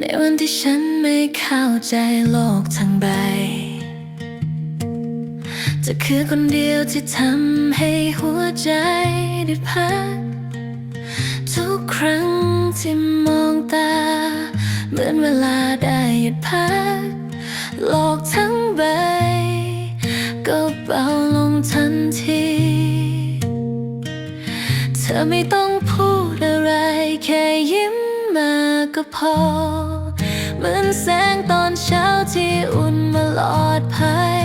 ในวันที่ฉันไม่เข้าใจโลกทั้งใบ จะคือคนเดียวที่ทำให้หัวใจได้พัก ทุกครั้งที่มองตา เหมือนเวลาได้หยุดพัก โลกทั้งใบ ก็เบาลงทันที เธอไม่ต้องพูดอะไรแค่ยิ้มมา ก็พอ เหมือนแสงตอนเช้าที่อุ่นมาลอดภัย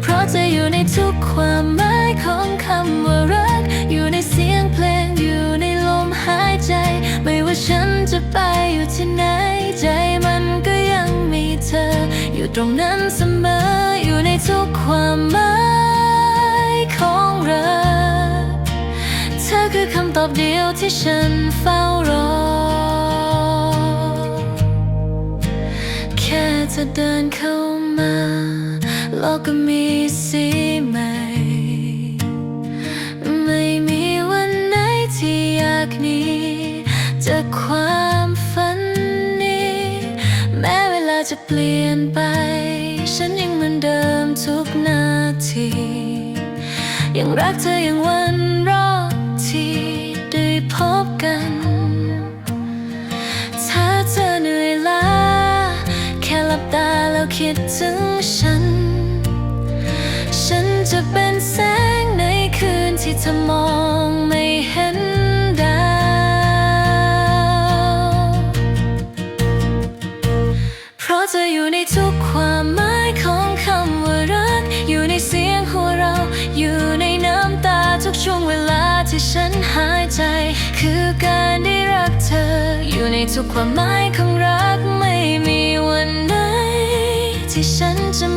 เพราะเธออยู่ในทุกความหมายของคำว่ารัก อยู่ในเสียงเพลงอยู่ในลมหายใจ ไม่ว่าฉันจะไปอยู่ที่ไหน ใจมันก็ยังมีเธอ อยู่ตรงนั้นเสมอ อยู่ในทุกความหมายของรัก เธอคือคำตอบเดียวที่ฉันเฝ้ารอ แค่เธอเดินเข้ามาโลกก็มีสีใหม่ ไม่มีวันไหนที่อยากหนีจากความฝันนี้ แม้เวลาจะเปลี่ยนไป ฉันยังเหมือนเดิมทุกนาที ยังรักเธออย่างวันรอ คิดถึงฉัน ฉันจะเป็นแสงในคืนที่เธอมองไม่เห็นดาว เพราะเธออยู่ในทุกความหมายของคำว่ารัก อยู่ในเสียงหัวเรา อยู่ในน้ำตาทุกช่วงเวลาที่ฉันหายใจ คือการได้รักเธอ อยู่ในทุกความหมายของรักไม่มีวัน ไหนที่ฉันจะ